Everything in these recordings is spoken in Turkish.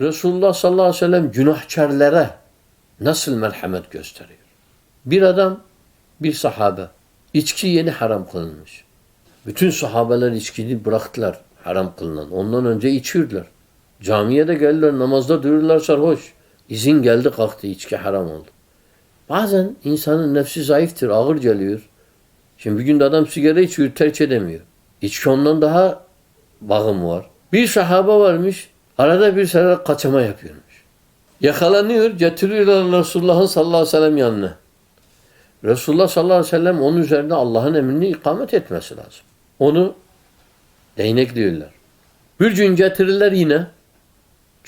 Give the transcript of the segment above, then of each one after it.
Resulullah sallallahu aleyhi ve sellem günahkarlara nasıl merhamet gösteriyor? Bir adam, bir sahabe. içki yeni haram kılınmış. Bütün sahabeler içkiyi bıraktılar haram kılınan. Ondan önce içiyorlar. Camiye de geldiler, namazda dururlar sarhoş. İzin geldi kalktı, içki haram oldu. Bazen insanın nefsi zayıftır, ağır geliyor. Şimdi bir günde adam sigara içiyor, terk edemiyor. İçki ondan daha bağım var. Bir sahabe varmış, arada bir sefer kaçama yapıyormuş. Yakalanıyor, getiriyorlar Resulullah'ın sallallahu aleyhi ve sellem yanına. Resulullah sallallahu aleyhi ve sellem onun üzerinde Allah'ın emrini ikamet etmesi lazım. Onu değnekliyorlar. Bir gün getirirler yine.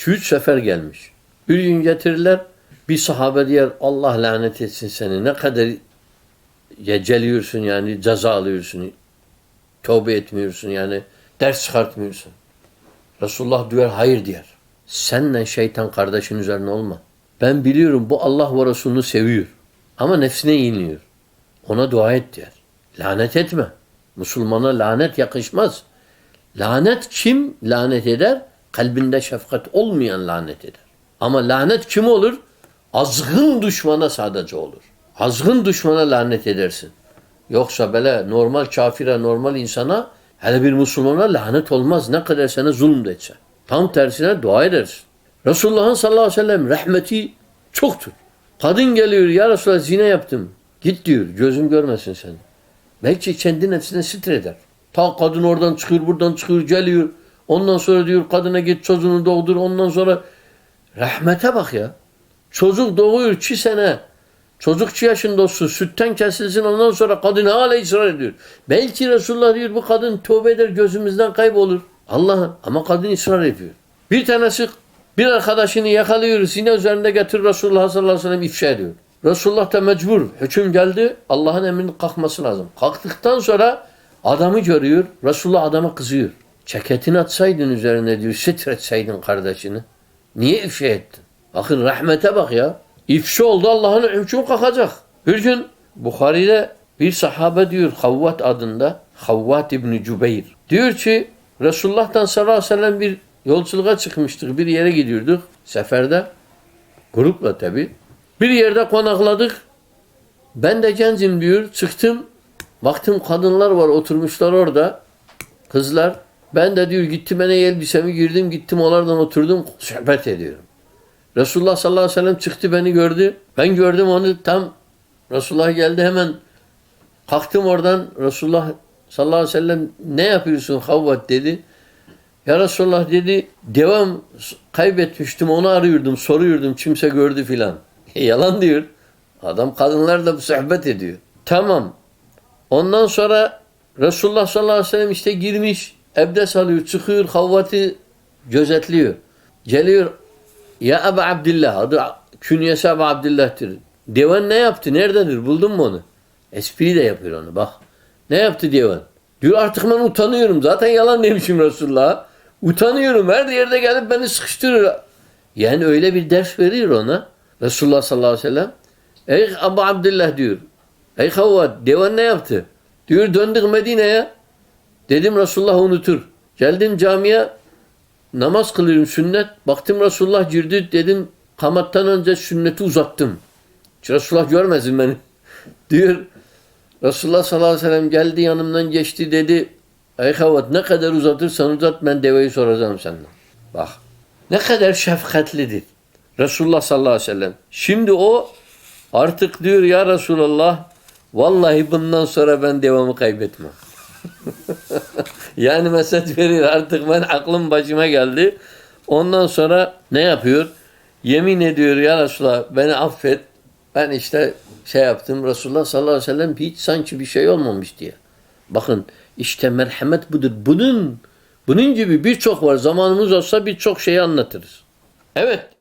Üç sefer gelmiş. Bir gün getirirler. Bir sahabe diyor Allah lanet etsin seni. Ne kadar geceliyorsun yani ceza alıyorsun. Tövbe etmiyorsun yani. Ders çıkartmıyorsun. Resulullah diyor hayır diyor. Senle şeytan kardeşin üzerine olma. Ben biliyorum bu Allah ve Resulünü seviyor. Ama nefsine yeniliyor. Ona dua et diyor. Lanet etme. Müslümana lanet yakışmaz. Lanet kim lanet eder? Kalbinde şefkat olmayan lanet eder. Ama lanet kim olur? Azgın düşmana sadece olur. Azgın düşmana lanet edersin. Yoksa böyle normal kafire, normal insana hele bir Müslümana lanet olmaz. Ne kadar sana zulüm de etse. Tam tersine dua edersin. Resulullah'ın sallallahu aleyhi ve sellem rahmeti çoktur. Kadın geliyor ya Resulallah zina yaptım. Git diyor gözüm görmesin seni. Belki kendi nefsine sitir eder. Ta kadın oradan çıkıyor buradan çıkıyor geliyor. Ondan sonra diyor kadına git çocuğunu doğdur. Ondan sonra rahmete bak ya. Çocuk doğuyor iki sene. Çocuk iki yaşında olsun. Sütten kesilsin ondan sonra kadın hala ısrar ediyor. Belki Resulullah diyor bu kadın tövbe eder gözümüzden kaybolur. Allah'ım ama kadın ısrar ediyor. Bir tanesi bir arkadaşını yakalıyor. Sine üzerinde getir Resulullah sallallahu aleyhi ve sellem ifşa ediyor. Resulullah da mecbur. Hüküm geldi. Allah'ın emrinin kalkması lazım. Kalktıktan sonra adamı görüyor. Resulullah adama kızıyor. Ceketini atsaydın üzerine diyor. Sitretseydin kardeşini. Niye ifşa ettin? Bakın rahmete bak ya. İfşa oldu Allah'ın hükmü kalkacak. Bir gün Bukhari'de bir sahabe diyor Havvat adında. Havvat İbni Cübeyr. Diyor ki Resulullah'tan sallallahu aleyhi ve sellem bir yolculuğa çıkmıştık. Bir yere gidiyorduk seferde. Grupla tabi. Bir yerde konakladık. Ben de gencim diyor. Çıktım. Baktım kadınlar var oturmuşlar orada. Kızlar. Ben de diyor gittim ben elbisemi girdim. Gittim onlardan oturdum. Sohbet ediyorum. Resulullah sallallahu aleyhi ve sellem çıktı beni gördü. Ben gördüm onu tam Resulullah geldi hemen kalktım oradan Resulullah sallallahu aleyhi ve sellem ne yapıyorsun Havvat dedi. Ya Resulullah dedi devam kaybetmiştim onu arıyordum soruyordum kimse gördü filan. Yalan diyor. Adam kadınlarla sohbet ediyor. Tamam. Ondan sonra Resulullah sallallahu aleyhi ve sellem işte girmiş ebdes alıyor çıkıyor Havvat'ı gözetliyor. Geliyor ya Ebu Abdillah adı künyesi Ebu Abdillah'tır. Devan ne yaptı? Nerededir? Buldun mu onu? Espri de yapıyor onu bak. Ne yaptı Devan? Diyor artık ben utanıyorum. Zaten yalan demişim Resulullah'a. Utanıyorum. Her yerde gelip beni sıkıştırıyor. Yani öyle bir ders veriyor ona. Resulullah sallallahu aleyhi ve sellem. Ey Ebu Abdillah diyor. Ey Havvat Devan ne yaptı? Diyor döndük Medine'ye. Dedim Resulullah unutur. Geldim camiye namaz kılıyorum sünnet. Baktım Resulullah girdi dedim kamattan önce sünneti uzattım. Hiç Resulullah görmesin beni. diyor Resulullah sallallahu aleyhi ve sellem geldi yanımdan geçti dedi Ey Havat ne kadar uzatırsan uzat ben deveyi soracağım senden. Bak ne kadar şefkatlidir. Resulullah sallallahu aleyhi ve sellem. Şimdi o artık diyor ya Resulullah vallahi bundan sonra ben devamı kaybetmem. yani mesaj veriyor artık ben aklım başıma geldi. Ondan sonra ne yapıyor? Yemin ediyor ya Resulullah beni affet. Ben işte şey yaptım Resulullah sallallahu aleyhi ve sellem hiç sanki bir şey olmamış diye. Bakın işte merhamet budur. Bunun bunun gibi birçok var. Zamanımız olsa birçok şeyi anlatırız. Evet.